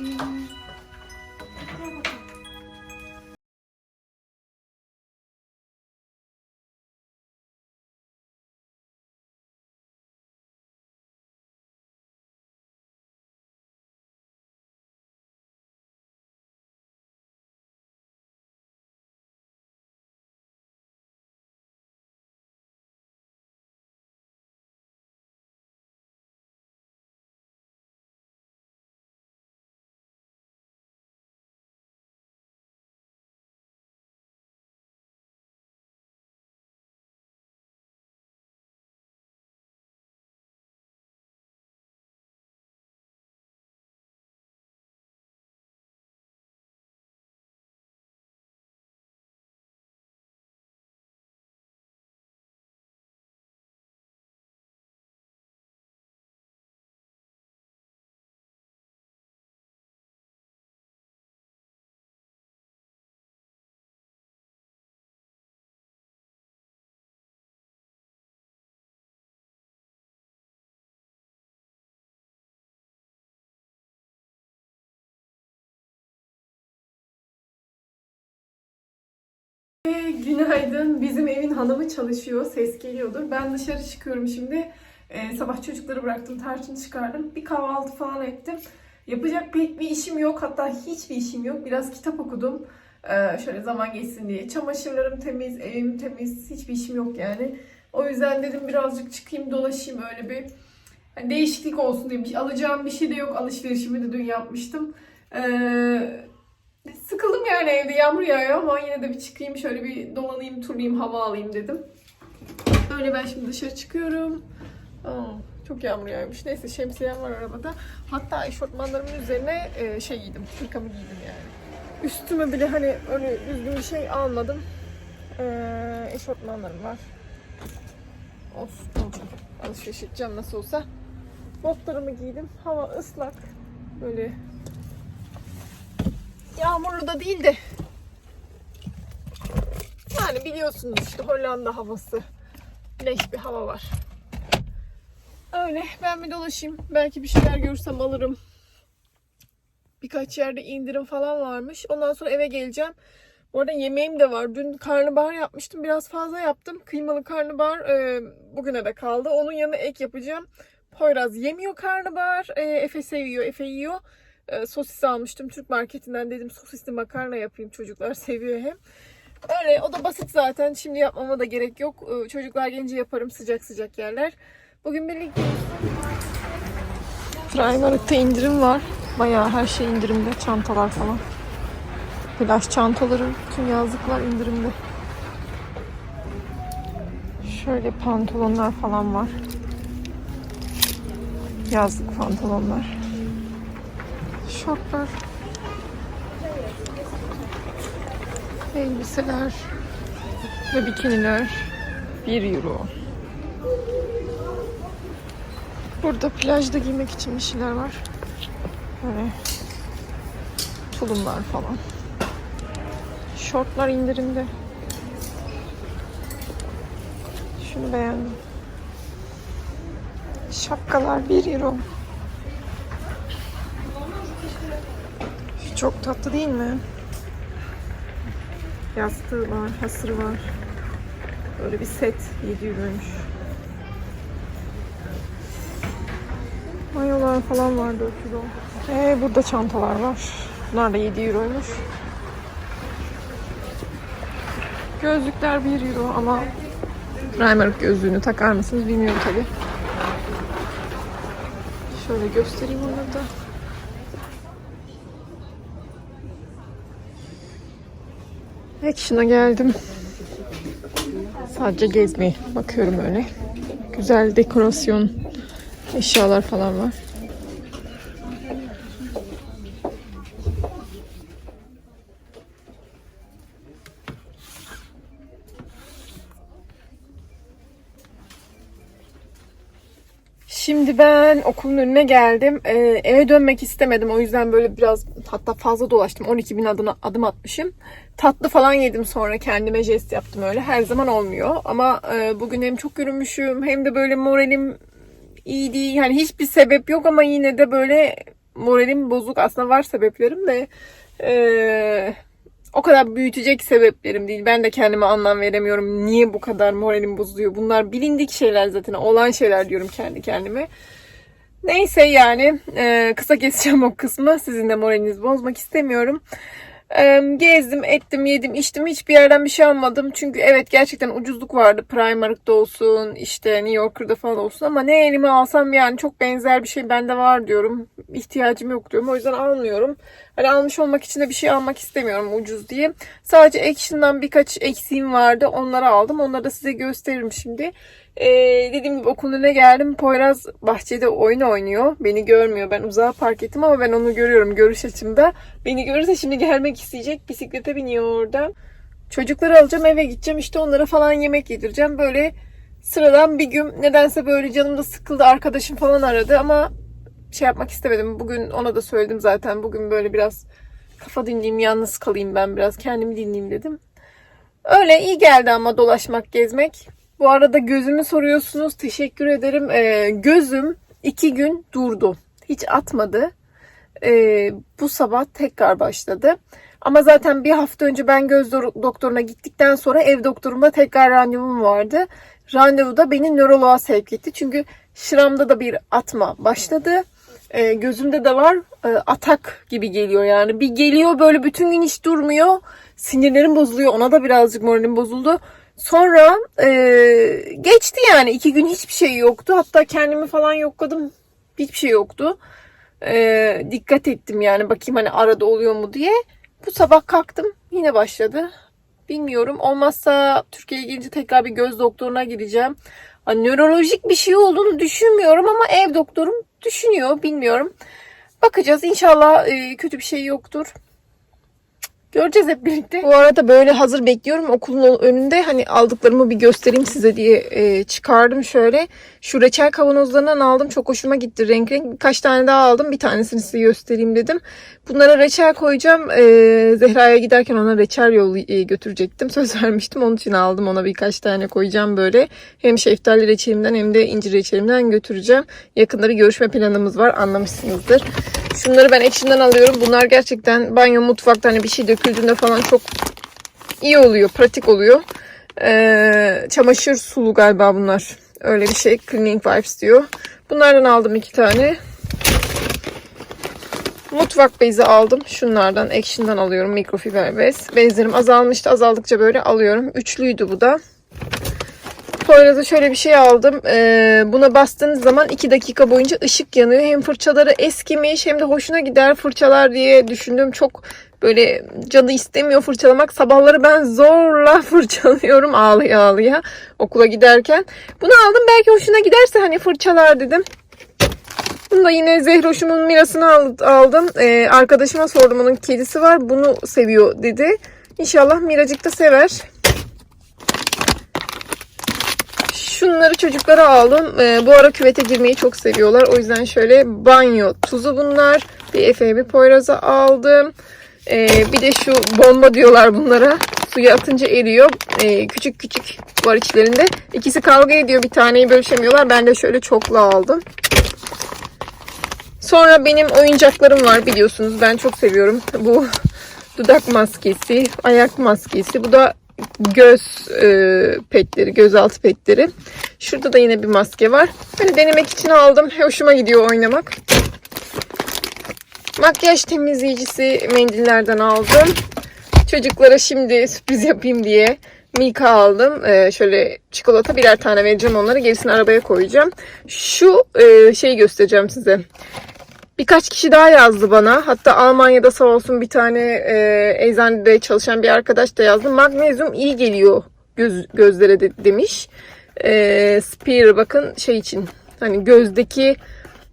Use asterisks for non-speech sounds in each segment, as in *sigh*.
anneciğim. Günaydın. Bizim evin hanımı çalışıyor. Ses geliyordur. Ben dışarı çıkıyorum şimdi. Ee, sabah çocukları bıraktım. Tarçın çıkardım. Bir kahvaltı falan ettim. Yapacak pek bir işim yok. Hatta hiçbir işim yok. Biraz kitap okudum. Ee, şöyle zaman geçsin diye. Çamaşırlarım temiz, evim temiz. Hiçbir işim yok yani. O yüzden dedim birazcık çıkayım dolaşayım öyle bir hani değişiklik olsun diye. Bir- Alacağım bir şey de yok. Alışverişimi de dün yapmıştım. Ee, Sıkıldım yani evde yağmur yağıyor ama yine de bir çıkayım şöyle bir dolanayım turlayayım hava alayım dedim. Öyle ben şimdi dışarı çıkıyorum. Aa, çok yağmur yağmış. Neyse şemsiyem var arabada. Hatta eşofmanlarımın üzerine e, şey giydim. Hırkamı giydim yani. Üstüme bile hani öyle düzgün bir şey almadım. Ee, eşofmanlarım var. Olsun olsun. Alışveriş edeceğim nasıl olsa. Botlarımı giydim. Hava ıslak. Böyle Yağmurlu da değil de. Yani biliyorsunuz işte Hollanda havası. Leş bir hava var. Öyle ben bir dolaşayım. Belki bir şeyler görürsem alırım. Birkaç yerde indirim falan varmış. Ondan sonra eve geleceğim. Bu arada yemeğim de var. Dün karnabahar yapmıştım. Biraz fazla yaptım. Kıymalı karnabahar e, bugüne de kaldı. Onun yanına ek yapacağım. Poyraz yemiyor karnabahar. E, Efe seviyor. Efe yiyor. E, sosis almıştım Türk marketinden dedim sosisli makarna yapayım çocuklar *laughs* seviyor hem. Öyle o da basit zaten şimdi yapmama da gerek yok. E, çocuklar gelince yaparım sıcak sıcak yerler. Bugün birlikte Primark'ta indirim var. Bayağı her şey indirimde. Çantalar falan. Plaj çantaları, bütün yazlıklar indirimde. Şöyle pantolonlar falan var. Yazlık pantolonlar. Şortlar. Elbiseler. Ve bikiniler. 1 euro. Burada plajda giymek için bir şeyler var. Böyle tulumlar falan. Şortlar indirimde. Şunu beğendim. Şapkalar 1 euro. Çok tatlı değil mi? Yastığı var, hasırı var. Böyle bir set 7 euroymuş. Mayolar falan var 4 euro. Ee, burada çantalar var. Bunlar da 7 euroymuş. Gözlükler 1 euro ama Primark gözlüğünü takar mısınız bilmiyorum tabi. Şöyle göstereyim onları da. Action'a geldim. Sadece gezmeye bakıyorum öyle. Güzel dekorasyon eşyalar falan var. Ben okulun önüne geldim. Ee, eve dönmek istemedim. O yüzden böyle biraz hatta fazla dolaştım. 12 bin adım, adım atmışım. Tatlı falan yedim sonra kendime jest yaptım öyle. Her zaman olmuyor. Ama e, bugün hem çok yürümüşüm hem de böyle moralim iyi değil. Yani hiçbir sebep yok ama yine de böyle moralim bozuk. Aslında var sebeplerim de ee, o kadar büyütecek sebeplerim değil. Ben de kendime anlam veremiyorum. Niye bu kadar moralim bozuluyor? Bunlar bilindik şeyler zaten. Olan şeyler diyorum kendi kendime. Neyse yani e, kısa keseceğim o kısmı. Sizin de moralinizi bozmak istemiyorum. Gezdim, ettim, yedim, içtim. Hiçbir yerden bir şey almadım. Çünkü evet gerçekten ucuzluk vardı. Primark'ta olsun, işte New Yorker'da falan olsun. Ama ne elime alsam yani çok benzer bir şey bende var diyorum. İhtiyacım yok diyorum. O yüzden almıyorum. Hani almış olmak için de bir şey almak istemiyorum ucuz diye. Sadece Action'dan birkaç eksiğim vardı. Onları aldım. Onları da size gösteririm şimdi. Ee, dediğim gibi okulun önüne geldim. Poyraz bahçede oyun oynuyor. Beni görmüyor. Ben uzağa park ettim ama ben onu görüyorum görüş açımda. Beni görürse şimdi gelmek isteyecek. Bisiklete biniyor orada. Çocukları alacağım eve gideceğim. İşte onlara falan yemek yedireceğim. Böyle sıradan bir gün nedense böyle canım da sıkıldı. Arkadaşım falan aradı ama şey yapmak istemedim. Bugün ona da söyledim zaten. Bugün böyle biraz kafa dinleyeyim, yalnız kalayım ben biraz. Kendimi dinleyeyim dedim. Öyle iyi geldi ama dolaşmak, gezmek. Bu arada gözümü soruyorsunuz. Teşekkür ederim. Ee, gözüm iki gün durdu. Hiç atmadı. Ee, bu sabah tekrar başladı. Ama zaten bir hafta önce ben göz do- doktoruna gittikten sonra ev doktorumda tekrar randevum vardı. Randevuda beni nöroloğa sevk etti. Çünkü şıramda da bir atma başladı. Ee, gözümde de var e, atak gibi geliyor yani. Bir geliyor böyle bütün gün hiç durmuyor. Sinirlerim bozuluyor. Ona da birazcık moralim bozuldu. Sonra e, geçti yani. iki gün hiçbir şey yoktu. Hatta kendimi falan yokladım. Hiçbir şey yoktu. E, dikkat ettim yani bakayım hani arada oluyor mu diye. Bu sabah kalktım. Yine başladı. Bilmiyorum. Olmazsa Türkiye'ye gelince tekrar bir göz doktoruna gideceğim. Hani nörolojik bir şey olduğunu düşünmüyorum ama ev doktorum düşünüyor. Bilmiyorum. Bakacağız. İnşallah e, kötü bir şey yoktur. Göreceğiz hep birlikte. Bu arada böyle hazır bekliyorum. Okulun önünde hani aldıklarımı bir göstereyim size diye e, çıkardım şöyle. Şu reçel kavanozlarından aldım. Çok hoşuma gitti renk renk. Birkaç tane daha aldım. Bir tanesini size göstereyim dedim. Bunlara reçel koyacağım. E, Zehra'ya giderken ona reçel yol e, götürecektim. *laughs* Söz vermiştim. Onun için aldım. Ona birkaç tane koyacağım böyle. Hem şeftali reçelimden hem de incir reçelimden götüreceğim. Yakında bir görüşme planımız var. Anlamışsınızdır. Şunları ben Action'dan alıyorum. Bunlar gerçekten banyo mutfakta hani bir şey döküldüğünde falan çok iyi oluyor. Pratik oluyor. Ee, çamaşır sulu galiba bunlar. Öyle bir şey. Cleaning Wipes diyor. Bunlardan aldım iki tane. Mutfak bezi aldım. Şunlardan Action'dan alıyorum. Mikrofiber bez. Bezlerim azalmıştı. Azaldıkça böyle alıyorum. Üçlüydü bu da. Poyraz'a şöyle bir şey aldım. Ee, buna bastığınız zaman 2 dakika boyunca ışık yanıyor. Hem fırçaları eskimiş hem de hoşuna gider fırçalar diye düşündüm. Çok böyle canı istemiyor fırçalamak. Sabahları ben zorla *laughs* fırçalıyorum ağlaya ağlaya okula giderken. Bunu aldım belki hoşuna giderse hani fırçalar dedim. Bunu da yine Zehroş'umun mirasını al- aldım. Ee, arkadaşıma sordum onun kedisi var. Bunu seviyor dedi. İnşallah Miracık da sever. Şunları çocuklara aldım. Ee, bu ara küvete girmeyi çok seviyorlar. O yüzden şöyle banyo tuzu bunlar. Bir Efe bir Poyraz'a aldım. Ee, bir de şu bomba diyorlar bunlara. Suya atınca eriyor. Ee, küçük küçük var içlerinde. İkisi kavga ediyor. Bir taneyi bölüşemiyorlar. Ben de şöyle çoklu aldım. Sonra benim oyuncaklarım var biliyorsunuz. Ben çok seviyorum. Bu dudak maskesi, ayak maskesi. Bu da göz e, petleri, gözaltı petleri. Şurada da yine bir maske var. Hani denemek için aldım. Hoşuma gidiyor oynamak. Makyaj temizleyicisi mendillerden aldım. Çocuklara şimdi sürpriz yapayım diye Milka aldım. Ee, şöyle çikolata birer tane vereceğim onlara. Gerisini arabaya koyacağım. Şu e, şeyi göstereceğim size. Birkaç kişi daha yazdı bana. Hatta Almanya'da sağ olsun bir tane e, eczanede çalışan bir arkadaş da yazdı. Magnezyum iyi geliyor göz, gözlere de, demiş. E, Spear bakın şey için hani gözdeki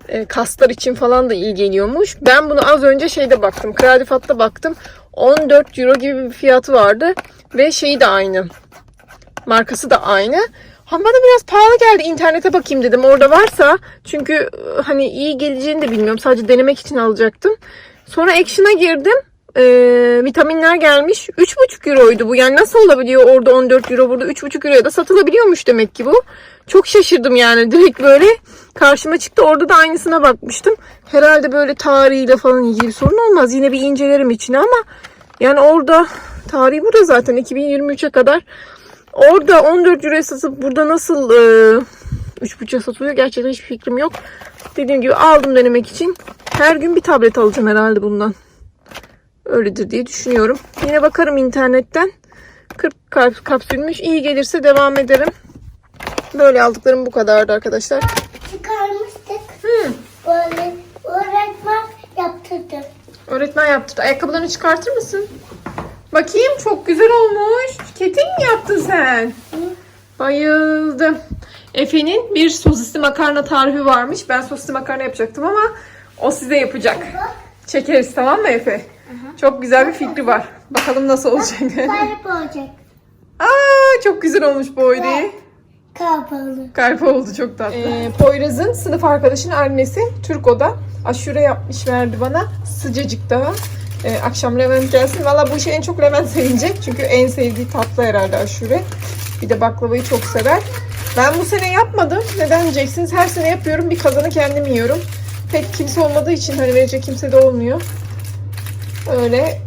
e, kaslar için falan da iyi geliyormuş. Ben bunu az önce şeyde baktım. Kralifat'ta baktım. 14 euro gibi bir fiyatı vardı. Ve şeyi de aynı. Markası da aynı. Ha bana biraz pahalı geldi. İnternete bakayım dedim. Orada varsa. Çünkü e, hani iyi geleceğini de bilmiyorum. Sadece denemek için alacaktım. Sonra Action'a girdim. e, vitaminler gelmiş. 3,5 euroydu bu. Yani nasıl olabiliyor orada 14 euro burada 3,5 euroya da satılabiliyormuş demek ki bu. Çok şaşırdım yani direkt böyle karşıma çıktı. Orada da aynısına bakmıştım. Herhalde böyle tarihiyle falan ilgili sorun olmaz. Yine bir incelerim içine ama yani orada tarihi burada zaten 2023'e kadar. Orada 14 euroya satıp burada nasıl e, 3,5'a satılıyor gerçekten hiçbir fikrim yok. Dediğim gibi aldım denemek için. Her gün bir tablet alacağım herhalde bundan. Öyledir diye düşünüyorum. Yine bakarım internetten. 40 kap kapsülmüş. İyi gelirse devam ederim. Böyle aldıklarım bu kadardı arkadaşlar. Çıkarmıştık. Hı. Böyle öğretmen yaptırdı. Öğretmen yaptı. Ayakkabılarını çıkartır mısın? Bakayım çok güzel olmuş. Ketin mi yaptın sen? Bayıldım. Efe'nin bir sosisli makarna tarifi varmış. Ben sosisli makarna yapacaktım ama o size yapacak. Çekeriz tamam mı Efe? Çok güzel bir fikri var. Bakalım nasıl olacak. Sarıp olacak. *laughs* Aa çok güzel olmuş bu oyunu. Kapalı. Kalp oldu çok tatlı. Ee, Poyraz'ın sınıf arkadaşının annesi Türko'da aşure yapmış verdi bana. Sıcacık daha. Ee, akşam Levent gelsin. Valla bu işi en çok Levent sevecek. Çünkü en sevdiği tatlı herhalde aşure. Bir de baklavayı çok sever. Ben bu sene yapmadım. Neden diyeceksiniz? Her sene yapıyorum. Bir kazanı kendim yiyorum. Pek kimse olmadığı için hani verecek kimse de olmuyor. Öyle.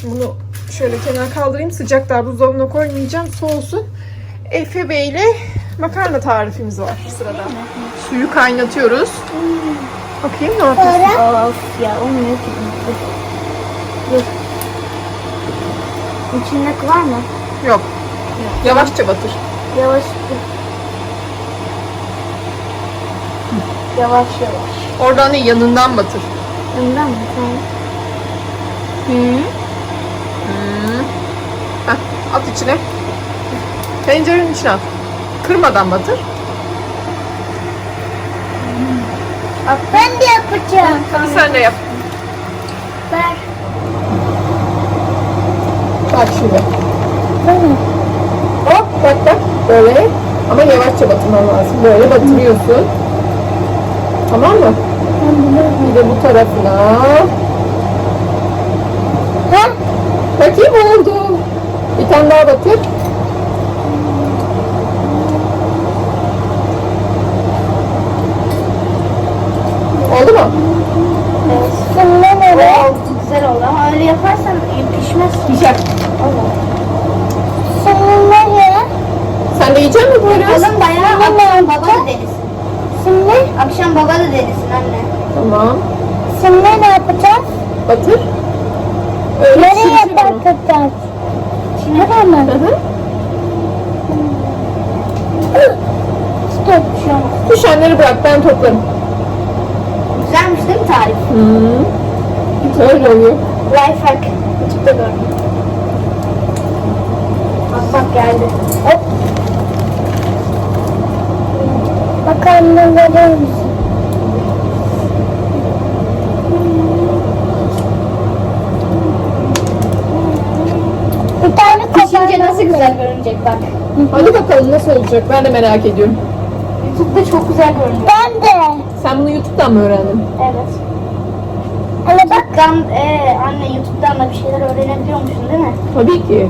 Şimdi bunu şöyle kenara kaldırayım. Sıcak daha buzdolabına koymayacağım. Soğusun. Efe Bey ile makarna tarifimiz var sırada. Suyu kaynatıyoruz. Bakayım ne yapıyorsun? Of ya olmuyor ki. Dur. İçinde var mı? Yok. Yavaşça batır. Yavaş. Yavaş yavaş. Oradan değil yanından batır. Ondan mı? Tamam. Hı. Hı. Heh, at içine. Tencerenin içine at. Kırmadan batır. Ben de yapacağım. Hadi sen de yap. Ver. Bak şimdi. Hop bak bak. Böyle. Ama yavaşça batırman lazım. Böyle batırıyorsun. Tamam mı? Bir de bu tarafına. Ha? Bakayım oldu. Bir tane daha batır. Oldu mu? Şimdi nereye? Güzel oldu ama öyle yaparsan pişmez. Pişer. Şimdi nereye? Sen de yiyecek misin böyle? Oğlum bayağı akşam baba da derisin. Şimdi, Akşam baba da derisin anne. Tamam. şimdi ne yapacağız? Batır. Öyle Nereye bakacağız? Nereye mi? Hı hı. Stop şu an. Düşenleri bırak ben toplarım. Güzelmiş değil mi tarif? Hı. Öyle oluyor. Lifehack. Youtube'da gördüm. Bak bak geldi. Hop. Bakalım ne verir misin? Bir tane Pişince nasıl güzel görünecek bak. Hadi bakalım nasıl olacak ben de merak ediyorum. Youtube'da çok güzel görünüyor. Ben de. Sen bunu YouTube'dan mı öğrendin? Evet. Hani bak ee, anne YouTube'dan da bir şeyler öğrenebiliyormuşsun değil mi? Tabii ki.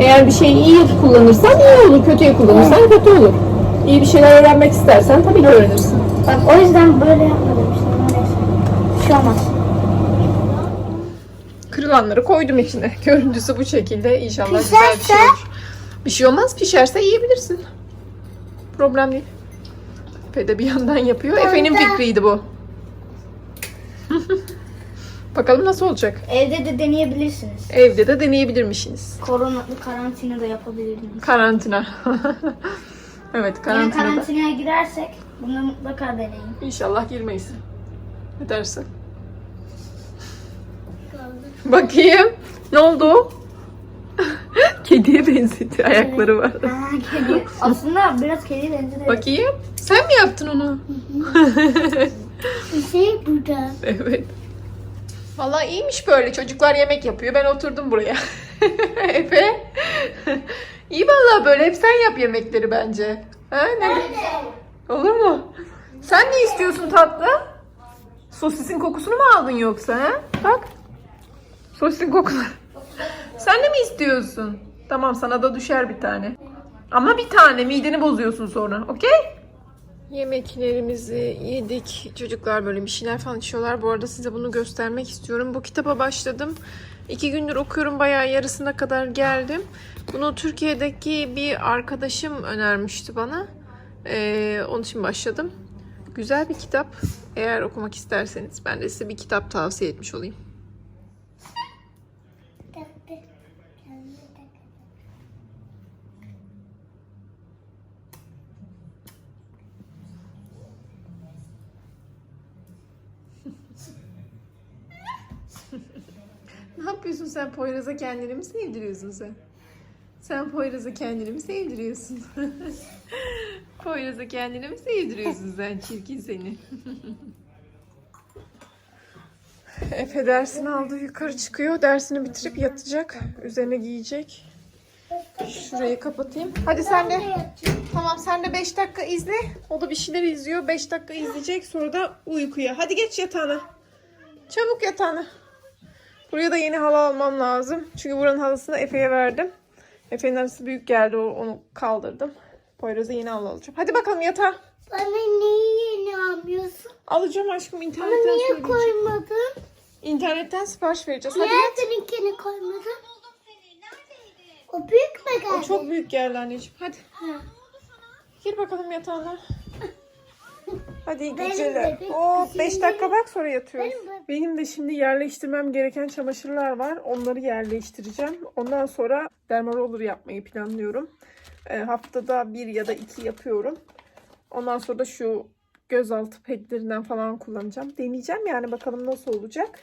Eğer bir şeyi iyi kullanırsan iyi olur, kötüye kullanırsan kötü olur. İyi bir şeyler öğrenmek istersen tabii ki öğrenirsin. Bak o yüzden böyle yapma demiştim. Neyse. Bir şey olmaz. Kırılanları koydum içine. *laughs* Görüntüsü bu şekilde. İnşallah güzel bir şey Pişerse? olur. Bir şey olmaz. Pişerse yiyebilirsin. Problem değil. Efe de bir yandan yapıyor. Efe'nin fikriydi bu. *laughs* Bakalım nasıl olacak. Evde de deneyebilirsiniz. Evde de deneyebilirmişsiniz. Korona, karantina da yapabilirsiniz. Karantina. *laughs* evet Yani karantinada. karantinaya girersek bunu mutlaka deneyin. İnşallah girmeyiz. Ne dersin? Bakayım. Ne oldu? *laughs* Kediye benzedi. Ayakları var. Aa, kedi. Aslında biraz kedi benziyor. Bakayım. Sen mi yaptın onu? Şey burada. evet. Vallahi iyiymiş böyle. Çocuklar yemek yapıyor. Ben oturdum buraya. *laughs* Efe. İyi vallahi böyle. Hep sen yap yemekleri bence. Ha, ne? Olur mu? Sen ne istiyorsun tatlı? Sosisin kokusunu mu aldın yoksa? Ha? Bak. Sosin kokular. Sen de mi istiyorsun? Tamam sana da düşer bir tane. Ama bir tane mideni bozuyorsun sonra. Okey? Yemeklerimizi yedik. Çocuklar böyle bir şeyler falan içiyorlar. Bu arada size bunu göstermek istiyorum. Bu kitaba başladım. İki gündür okuyorum. Bayağı yarısına kadar geldim. Bunu Türkiye'deki bir arkadaşım önermişti bana. Ee, onun için başladım. Güzel bir kitap. Eğer okumak isterseniz ben de size bir kitap tavsiye etmiş olayım. Yapıyorsun sen Poyraz'a kendini mi sevdiriyorsun sen? Sen Poyraz'a kendini mi sevdiriyorsun? *laughs* Poyraz'a kendini mi sevdiriyorsun sen çirkin seni? *laughs* Efe dersini aldı yukarı çıkıyor. Dersini bitirip yatacak. Üzerine giyecek. Şurayı kapatayım. Hadi sen de. Tamam sen de 5 dakika izle. O da bir şeyler izliyor. 5 dakika izleyecek sonra da uykuya. Hadi geç yatağına. Çabuk yatağına. Buraya da yeni halı almam lazım. Çünkü buranın halısını Efe'ye verdim. Efe'nin halısı büyük geldi. Onu kaldırdım. Poyraz'a yeni halı alacağım. Hadi bakalım yatağa. Bana niye yeni almıyorsun? Alacağım aşkım internetten niye söyleyeceğim. koymadın? İnternetten sipariş vereceğiz. Hadi Niye yat. seninkini koymadın? O büyük mü geldi? O çok büyük geldi anneciğim. Hadi. Ha. Gir bakalım yatağına. Hadi iyi Benim geceler. Oo, kızım 5 dakika bak sonra yatıyoruz. Benim bebek- Benim de şimdi yerleştirmem gereken çamaşırlar var. Onları yerleştireceğim. Ondan sonra dermaroller yapmayı planlıyorum. Ee, haftada bir ya da iki yapıyorum. Ondan sonra da şu gözaltı pedlerinden falan kullanacağım. Deneyeceğim yani bakalım nasıl olacak.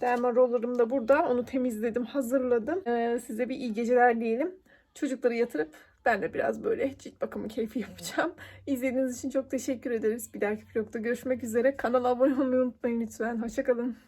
Derma roller'ım da burada. Onu temizledim, hazırladım. Ee, size bir iyi geceler diyelim. Çocukları yatırıp ben de biraz böyle cilt bakımı keyfi yapacağım. *laughs* İzlediğiniz için çok teşekkür ederiz. Bir dahaki vlogda görüşmek üzere. Kanala abone olmayı unutmayın lütfen. Hoşçakalın.